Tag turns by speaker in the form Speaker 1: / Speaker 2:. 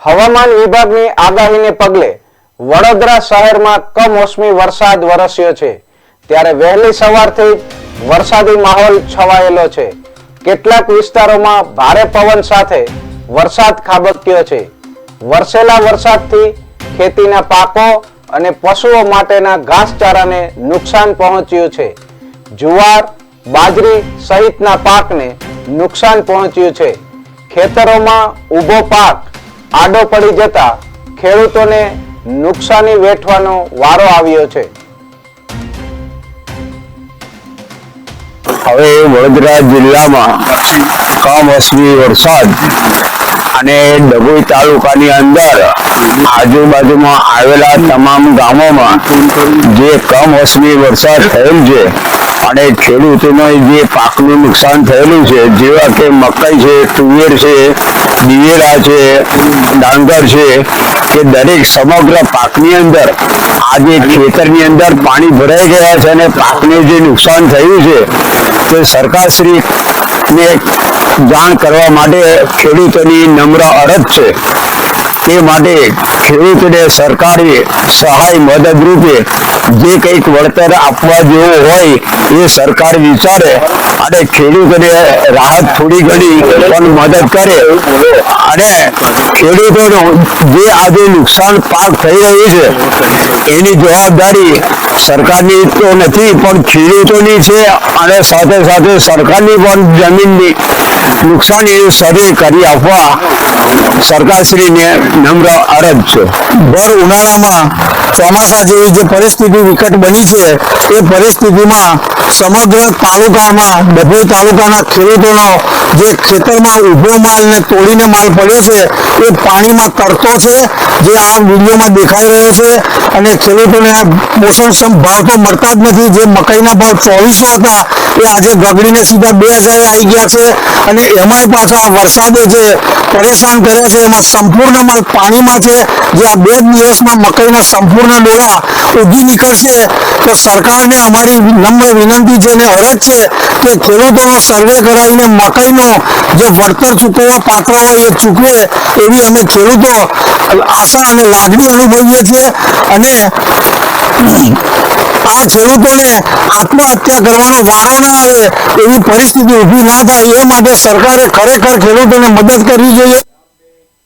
Speaker 1: હવામાન વિભાગની આગાહીને પગલે વડોદરા શહેરમાં કમોસમી વરસાદ વરસ્યો છે. ત્યારે વહેલી સવારથી વરસાદી માહોલ છવાયેલો છે. કેટલાક વિસ્તારોમાં ભારે પવન સાથે વરસાદ ખાબક્યો છે. વરસેલા વરસાદથી ખેતીના પાકો અને પશુઓ માટેના ઘાસચારાને નુકસાન પહોંચ્યું છે. જુવાર, બાજરી સહિતના પાકને નુકસાન પહોંચ્યું છે. ખેતરોમાં ઊભો પાક આડો પડી જતા ખેડૂતોને નુકસાની વેઠવાનો વારો આવ્યો છે.
Speaker 2: હવે વડોદરા જિલ્લામાં કમોસમી વરસાદ અને ડભોઈ તાલુકાની અંદર આજુબાજુમાં આવેલા તમામ ગામોમાં જે કમોસમી વરસાદ થયેલ છે અને ખેડૂતોને જે પાકનું નુકસાન થયેલું છે, જેવા કે મકાઈ છે, તુવેર છે દિવેલા છે, ડાંગર છે, કે દરેક સમગ્ર પાકની અંદર, આજે ખેતરની અંદર પાણી ભરાઈ ગયા છે અને પાકને જે નુકસાન થયું છે, તે સરકારશ્રીને જાણ કરવા માટે ખેડૂતોની નમ્ર અરજ છે. તે માટે ખેડૂતને સરકારે સહાય મદદરૂપે જે કંઈક વળતર આપવા જેવું હોય એ સરકાર વિચારે અને ખેડૂતને રાહત થોડી ઘણી પણ મદદ કરે. અને ખેડૂતોનું જે આજે નુકસાન પાક થઈ રહ્યું છે, એની જવાબદારી સરકારની તો નથી, પણ ખેડૂતોની છે અને સાથે સાથે સરકારની પણ જમીનની નુકસાની સર્વે કરી આપવા સરકારશ્રીને નમ્ર અરજ છે.
Speaker 3: ભર ઉનાળામાં ચોમાસા જેવી જે પરિસ્થિતિ વિકટ બની છે, એ પરિસ્થિતિમાં સમગ્ર તાલુકામાં ડભોઈ તાલુકાના ખેડૂતોનો જે ખેતરમાં ઊભો માલ ને તોડીને માલ પડ્યો છે, એ પાણીમાં તરતો છે, જે આ વિડીયોમાં દેખાઈ રહ્યો છે. અને ખેડૂતોને પોષણક્ષમ ભાવ તો મળતા જ નથી. જે મકાઈના ભાવ ચોવીસો હતા, એ આજે ગગડીને સીધા બે હજાર આવી ગયા છે અને એમાંય પાછા વરસાદે જે પરેશાન કર્યા છે, એમાં સંપૂર્ણ પાણીમાં છે. જે આ બે દિવસમાં મકાઈના સંપૂર્ણ ડોળા ઉગી નીકળશે, તો સરકારને અમારી નમ્ર વિનંતી છે અને અરજ છે કે ખેડૂતોનો સર્વે કરાવીને મકાઈનો જે વળતર ચૂકવવા પાત્ર હોય એ ચૂકવે એવી અમે ખેડૂતો આશા અને લાગણી અનુભવીએ છીએ અને આ ખેડૂતોને આત્મહત્યા કરવાનો વારો ના આવે, એવી પરિસ્થિતિ ઊભી ના થાય, એ માટે સરકારે ખરેખર ખેડૂતોને મદદ કરવી જોઈએ.